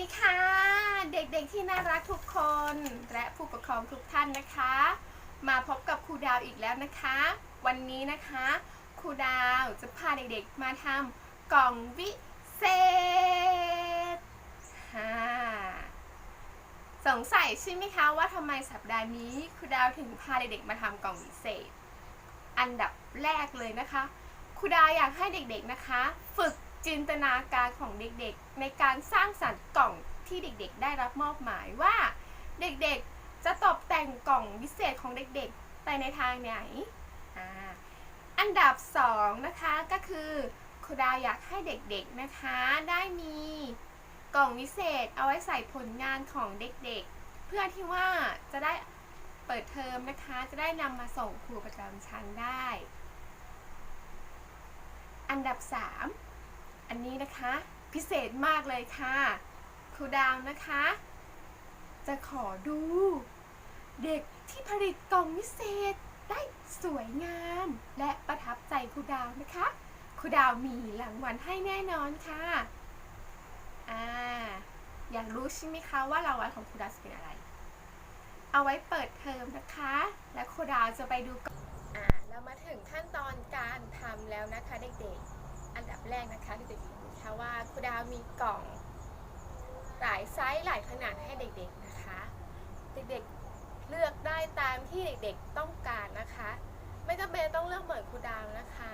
ดีค่ะ เด็กๆที่น่ารักทุกคน และผู้ปกครองทุกท่านนะคะ มาพบกับครูดาวอีกแล้วนะคะ วันนี้นะคะครูดาวจะพาเด็กๆมาทำกล่องวิเศษฮ่าสงสัยใช่ไหมคะว่าทำไมสัปดาห์นี้ครูดาวถึงพาเด็กๆมาทำกล่องวิเศษ อันดับแรกเลยนะคะครูดาวอยากให้เด็กๆนะคะ ฝึก จินตนาการของเด็กๆ ในการสร้างสรรค์กล่องที่เด็กๆ ได้รับมอบหมายว่า เด็กๆจะตกแต่งกล่องวิเศษของเด็กๆ ไปในทางไหนออันดับสองนะคะก็คือครูดาวอยากให้เด็กๆนะคะได้มีกล่องวิเศษเอาไว้ใส่ผลงานของเด็กๆ เพื่อที่ว่าจะได้เปิดเทอมนะคะ จะได้นำมาส่งครูประจำชั้นได้ อันดับ 3 อันนี้นะคะพิเศษมากเลยค่ะ ครูดาวนะคะ จะขอดู เด็กที่ผลิตกล่องวิเศษได้สวยงามและประทับใจครูดาวนะคะครูดาวมีรางวัลให้แน่นอนค่ะอ่าอยากรู้ใช่ไหมคะว่ารางวัลของครูดาวจะเป็นอะไร เอาไว้เปิดเทอมนะคะ และครูดาวจะไปดูก่อนอ่าเรามาถึงขั้นตอนการทำแล้วนะคะเด็กๆ อันดับแรกนะคะเด็กๆนะคะว่าครูดาวมีกล่องหลายไซส์หลายขนาดให้เด็กๆนะคะ เด็กๆเลือกได้ตามที่เด็กๆต้องการนะคะ ไม่จำเป็นต้องเลือกเหมือนครูดาวนะคะ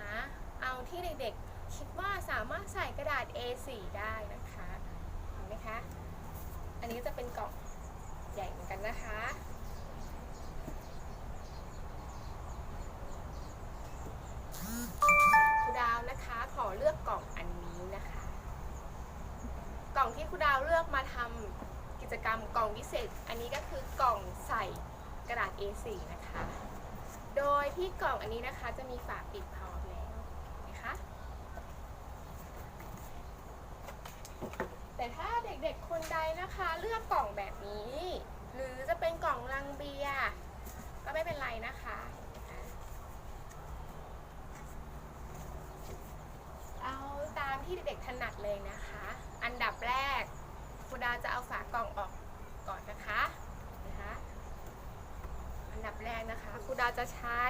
เอาที่เด็กๆคิดว่าสามารถใส่กระดาษ A4 ได้นะคะเห็นไหมคะอันนี้จะเป็นกล่องใหญ่เหมือนกันนะคะครูดาว นะคะ ขอเลือกกล่องอันนี้นะคะ กล่องที่ครูดาวเลือกมาทำกิจกรรมกล่องพิเศษ อันนี้ก็คือกล่องใส่กระดาษ A4 นะคะ โดยที่กล่องอันนี้นะคะจะมีฝาปิดพร้อมแล้วนะคะแต่ถ้าเด็กๆคนใดนะคะเลือกกล่องแบบนี้ หรือจะเป็นกล่องลังเบียก็ไม่เป็นไรนะคะ เอาตามที่เด็กๆ ถนัดเลยนะคะ อันดับแรกครูดาจะเอาฝากล่องออกก่อนนะคะนะคะ อันดับแรกนะคะครูดาจะใช้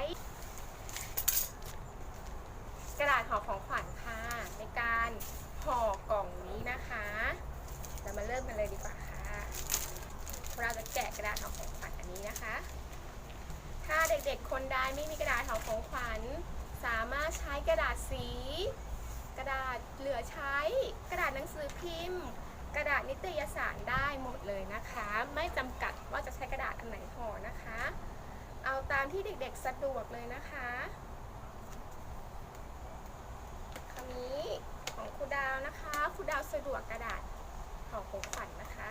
กระดาษห่อของขวัญค่ะในการห่อกล่องนี้นะคะ เรามาเริ่มกันเลยดีกว่าค่ะครูดาจะแกะกระดาษห่อของขวัญอันนี้นะคะ ถ้าเด็กๆคนใดไม่มีกระดาษห่อของขวัญสามารถใช้กระดาษสี กระดาษเหลือใช้ กระดาษหนังสือพิมพ์ กระดาษนิตยสารได้หมดเลยนะคะ ไม่จำกัดว่าจะใช้กระดาษอันไหนห่อนะคะ เอาตามที่เด็กๆสะดวกเลยนะคะคราวนี้ของครูดาวนะคะครูดาวสะดวกกระดาษห่อของขวัญนะคะ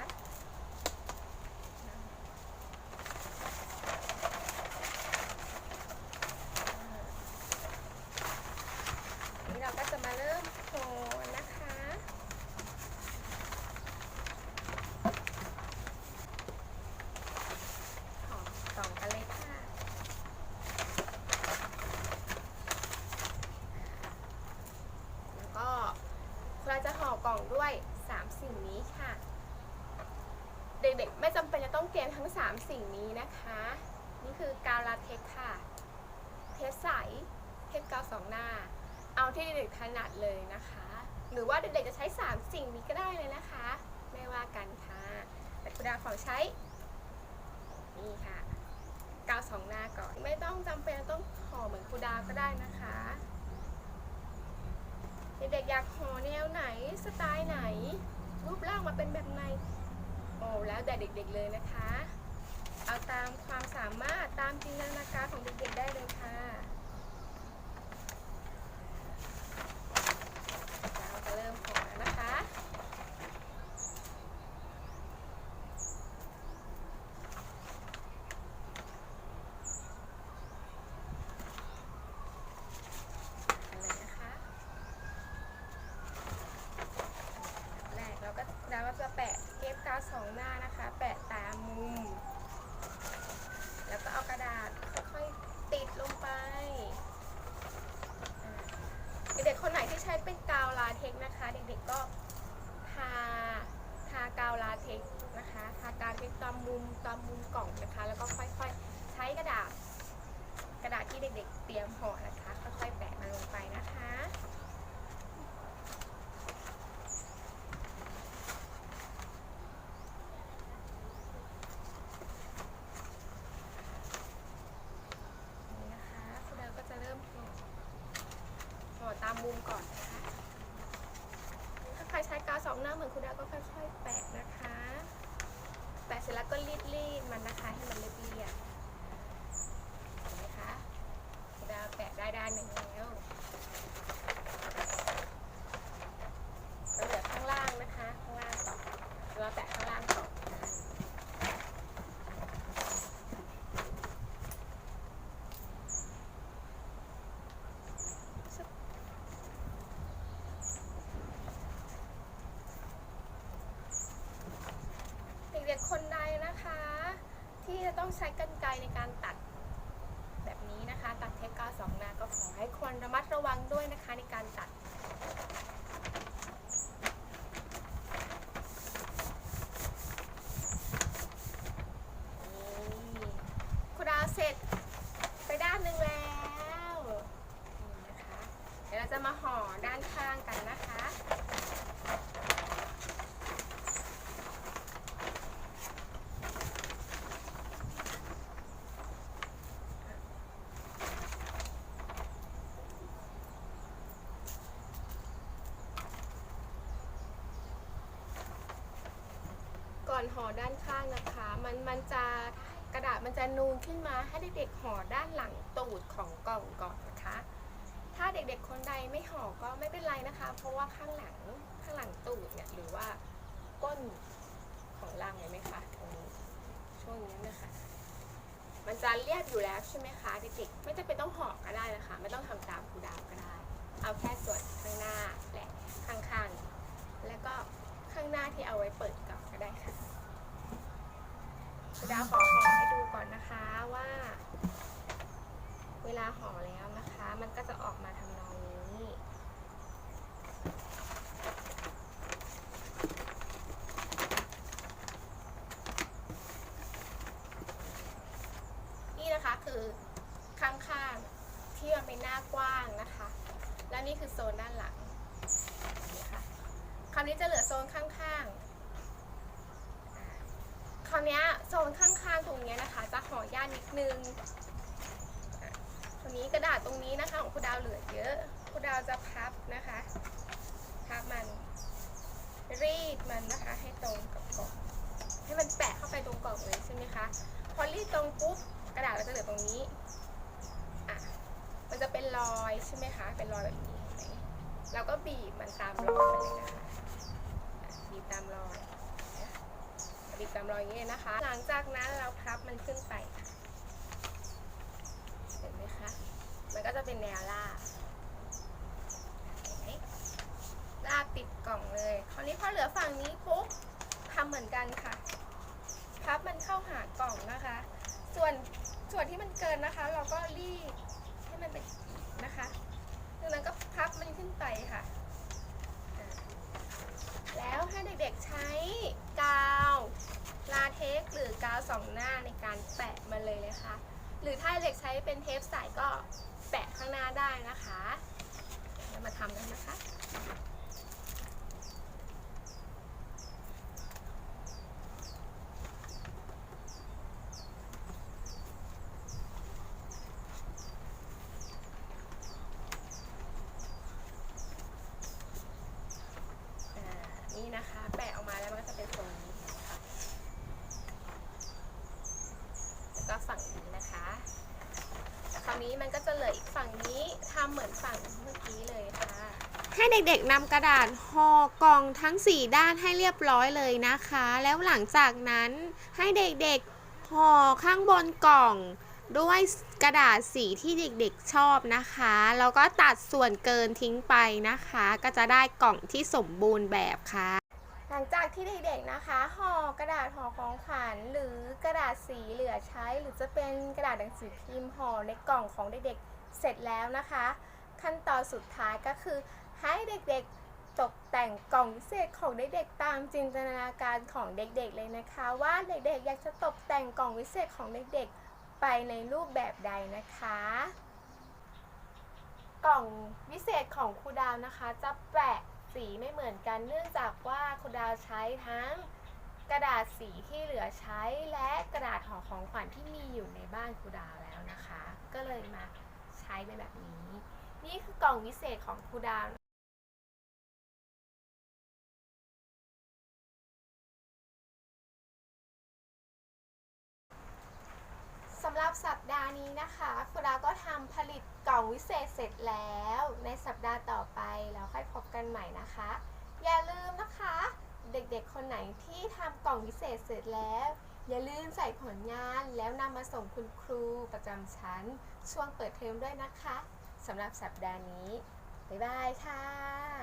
นี่เราก็จะมาเริ่มโห่นะคะ หอมสองกันเลยค่ะ แล้วก็เราจะห่อกล่องด้วย 3 สิ่งนี้ค่ะ เด็กๆ ไม่จำเป็นจะต้องเตรียมทั้ง 3 สิ่งนี้นะคะ นี่คือกาวลาเทคค่ะ เทสใส เทปกาวสองหน้า เอาที่เด็กๆถนัดเลยนะคะ หรือว่าเด็กๆจะใช้ 3 สิ่งนี้ก็ได้เลยนะคะ ไม่ว่ากันค่ะ แต่คุณดาขอใช้ นี่ค่ะ กาวสองหน้าก่อน ไม่ต้องจำเป็นต้องห่อเหมือนครูดาก็ได้นะคะ เด็กๆอยากห่อแนวไหน สไตล์ไหน รูปร่างมาเป็นแบบไหน โอ้แล้วแต่เด็กๆเลยนะคะ เอาตามความสามารถตามจินตนาการของเด็กๆได้เลยค่ะ เราจะเริ่มห่อแล้วนะคะ กันเลยนะคะ แรกเราก็เราก็จะแปะเทปกาวสองห นะคะ แปะตามมุม แล้วก็เอากระดาษค่อยๆติดลงไปเด็กๆคนไหนที่ใช้เป็นกาวลาเทคนะคะ เด็กๆก็ทาทากาวลาเทการเป็นตามมุมตามมุมกล่องนะคะ แล้วก็ค่อยๆใช้กระดาษ กระดาษที่เด็กๆเตรียมห่อนะคะค่อยๆแปะมันลงไปนะคะ นี่นะคะคุณดาวก็จะเริ่มห่อห่อตามมุมก่อนนะคะ ถ้าใครใช้กาวสอง หน้าเหมือนคุณดาก็ค่อยๆ แปะนะคะ แปะเสร็จแล้วก็รีดๆมันนะคะให้มันเรียบๆเห็นไหมคะคุณดาแปะได้ด้านหนึ่งแล้วแล้วเหลือข้างล่างนะคะ ข้างล่างต่อเราแปะข้างล่างต่อนะคะเด็กๆคนใดนะคะ ที่จะ ต้องใช้กรรไกรในการตัดแบบนี้นะคะ ตัดเทปกาวสองหน้าก็ขอให้ควรระมัดระวังด้วยนะคะในการตัด นี่คุณดาวเสร็จไปด้านหนึ่งแล้วนี่นะคะ เดี๋ยวเราจะมาห่อด้านข้างกันนะคะ ก่อนห่อด้านข้างนะคะ มันมันจะกระดาษมันจะนูนขึ้นมาให้เด็กๆห่อด้านหลังตูดของกล่องก่อนนะคะ ถ้าเด็กๆคนใดไม่ห่อก็ไม่เป็นไรนะคะ เพราะว่าข้างหลังข้างหลังตูดเนี่ยหรือว่าก้นของรังเห็นไหมคะตรงนี้ช่วงนี้นะคะ มันจะเรียบอยู่แล้วใช่ไหมคะเด็กๆไม่จำเป็นต้องห่อก็ได้นะคะ ไม่ต้องทำตามครูดาวก็ได้ เอาแค่ส่วนาห่อแล้วนะคะ มันก็จะออกมาทำนองนี้นี่นะคะคือข้างๆที่มันเป็นหน้ากว้างนะคะ และนี่คือโซนด้านหลังนี่ค่ะคราวนี้จะเหลือโซนข้างๆคราวนี้โซนข้างๆตรงนี้นะคะ จะห่อยากนิดนึง นี้กระดาษตรงนี้นะคะของคุณดาวเหลือเยอะคุณดาวจะพับนะคะพับมันรีดมันนะคะ ให้ตรงกับกล่องให้มันแปะเข้าไปตรงกล่องเลยใช่ไหมคะพอรีดตรงปุ๊บกระดาษมันจะเหลือตรงนี้อะมันจะเป็นรอยใช่ไหมคะ เป็นรอยแบบนี้เห็นไหมเราก็บีบมันตามรอยมันเลยนะคะบีบตามรอยบีบตามรอยอย่างนี้ยนะคะ หลังจากนั้นเราพับมันขึ้นไปค่ะเห็นไหมคะ มัน ก็จะเป็นแนวลากลากติดกล่องเลย คราวนี้พอเหลือฝั่งนี้ปุ๊บทำเหมือนกันค่ะ พับมันเข้าหากล่องนะคะ ส่วนส่วนที่มันเกินนะคะ เราก็รีดให้มันเป็นอีกนะคะจากนั้นก็พับมันขึ้นไปค่ะ แล้วให้เด็กๆใช้กาวลาเทคหรือกาวสองหน้าในการแปะมันเลยเลยค่ะหรือถ้าเด็กใช้เป็นเทปใสก็ แปะข้างหน้าได้นะคะแล้วมาทำกันนะคะ อ่านี่นะคะ แปะออกมาแล้วมันก็จะเป็นทรงนี้ค่ะแล้วก็ฝั่งนี้นะคะคราวนี้มันก็จะเหลืออีกฝั่งนี้ทำเหมือนฝั่งเมื่อกี้เลยค่ะ ให้เด็กๆนำกระดาษห่อกล่องทั้ง 4 ด้านให้เรียบร้อยเลยนะคะ แล้วหลังจากนั้นให้เด็กๆห่อข้างบนกล่องด้วยกระดาษสีที่เด็กๆชอบนะคะ แล้วก็ตัดส่วนเกินทิ้งไปนะคะ ก็จะได้กล่องที่สมบูรณ์แบบค่ะ หลังจากที่เด็กๆนะคะห่อกระดาษห่อของขวัญหรือกระดาษสีเหลือใช้ หรือจะเป็นกระดาษหนังสือพิมพ์ห่อในกล่องของเด็กๆ เสร็จแล้วนะคะ ขั้นตอนสุดท้ายก็คือให้เด็กๆตกแต่งกล่องพิเศษของเด็กๆตามจินตนาการของเด็กๆเลยนะคะ ว่าเด็กๆอยากจะตกแต่งกล่องพิเศษของเด็กๆ ไปในรูปแบบใดนะคะ กล่องวิเศษของครูดาวนะคะ จะแปะสีไม่เหมือนกันเนื่องจากว่าครูดาวใช้ทั้งกระดาษสีที่เหลือใช้และกระดาษห่อของขวัญที่มีอยู่ในบ้านครูดาวแล้วนะคะ ก็เลยมา ใช้เป็นแบบนี้ นี่คือกล่องวิเศษของครูดาวสำหรับสัปดาห์นี้นะคะครูดาวก็ทำผลิตกล่องวิเศษเสร็จแล้ว ในสัปดาห์ต่อไปแล้วค่อยพบกันใหม่นะคะ อย่าลืมนะคะ เด็กๆคนไหนที่ทำกล่องวิเศษเสร็จแล้ว อย่าลืมใส่ผลงานแล้วนำมาส่งคุณครูประจำชั้น ช่วงเปิดเทอมด้วยนะคะสำหรับสัปดาห์นี้ บ๊ายบายค่ะ